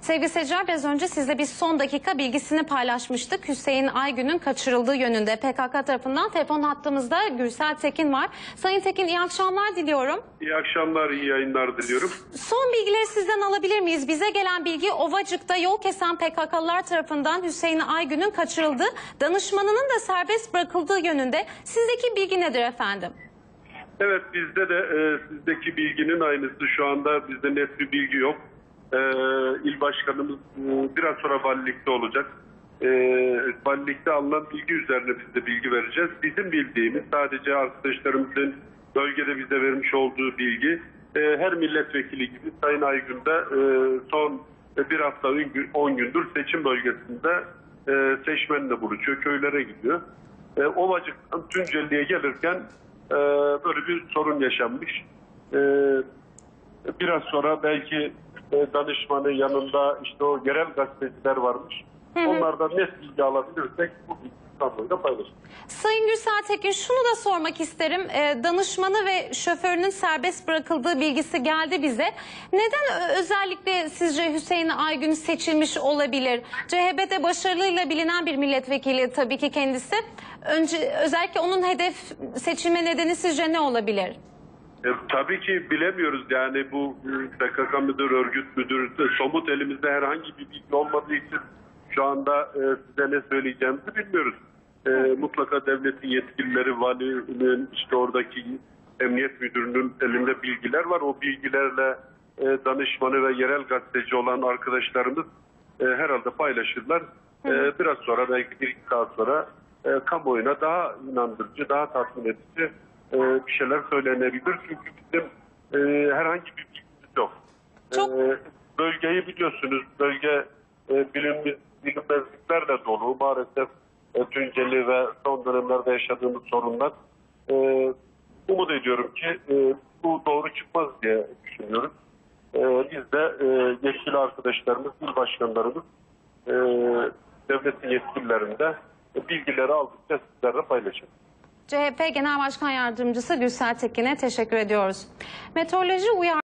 Sevgili seyirciler biraz önce sizle bir son dakika bilgisini paylaşmıştık. Hüseyin Aygün'ün kaçırıldığı yönünde PKK tarafından telefon hattımızda Gürsel Tekin var. Sayın Tekin iyi akşamlar diliyorum. İyi akşamlar, iyi yayınlar diliyorum. Son bilgileri sizden alabilir miyiz? Bize gelen bilgi Ovacık'ta yol kesen PKK'lılar tarafından Hüseyin Aygün'ün kaçırıldığı, danışmanının da serbest bırakıldığı yönünde. Sizdeki bilgi nedir efendim? Evet, bizde de e, sizdeki bilginin aynısı. Şu anda bizde net bir bilgi yok. E, il başkanımız e, biraz sonra valilikte olacak. E, valilikte alınan bilgi üzerine biz de bilgi vereceğiz. Bizim bildiğimiz sadece arkadaşlarımızın bölgede bize vermiş olduğu bilgi e, her milletvekili gibi Sayın Aygün'de e, son bir hafta 10 gündür seçim bölgesinde e, seçmenle buluşuyor, köylere gidiyor. E, Ovacık'tan Tunceli'ye gelirken e, böyle bir sorun yaşanmış. E, biraz sonra belki e, danışmanın yanında işte o yerel gazeteciler varmış. Onlardan net bilgi alabilirsek bu bilgi kamuoyuyla paylaşırız. Sayın Gürsel Tekin şunu da sormak isterim. Ee, danışmanı ve şoförünün serbest bırakıldığı bilgisi geldi bize. Neden özellikle sizce Hüseyin Aygün seçilmiş olabilir? CHP'de başarılıyla bilinen bir milletvekili tabii ki kendisi. Önce özellikle onun hedef seçilme nedeni sizce ne olabilir? E, tabii ki bilemiyoruz yani bu e, PKK müdür, örgüt müdür, somut elimizde herhangi bir bilgi olmadığı için şu anda e, size ne söyleyeceğimizi bilmiyoruz. E, mutlaka devletin yetkilileri, valinin, işte oradaki emniyet müdürünün elinde bilgiler var. O bilgilerle e, danışmanı ve yerel gazeteci olan arkadaşlarımız e, herhalde paylaşırlar. E, biraz sonra belki bir iki saat sonra e, kamuoyuna daha inandırıcı, daha tatmin edici e, bir şeyler söylenebilir. Çünkü bizim e, herhangi bir bilgimiz yok. Çok- E, bölgeyi biliyorsunuz. Bölge e, bilinmez, bilinmezliklerle dolu. Maalesef e, Tunceli ve son dönemlerde yaşadığımız sorunlar. E, umut ediyorum ki e, bu doğru çıkmaz diye düşünüyorum. E, biz de e, yetkili arkadaşlarımız, il başkanlarımız e, devletin yetkililerinde e, bilgileri aldıkça sizlerle paylaşacağız. CHP Genel Başkan Yardımcısı Gürsel Tekin'e teşekkür ediyoruz. Meteoroloji uyar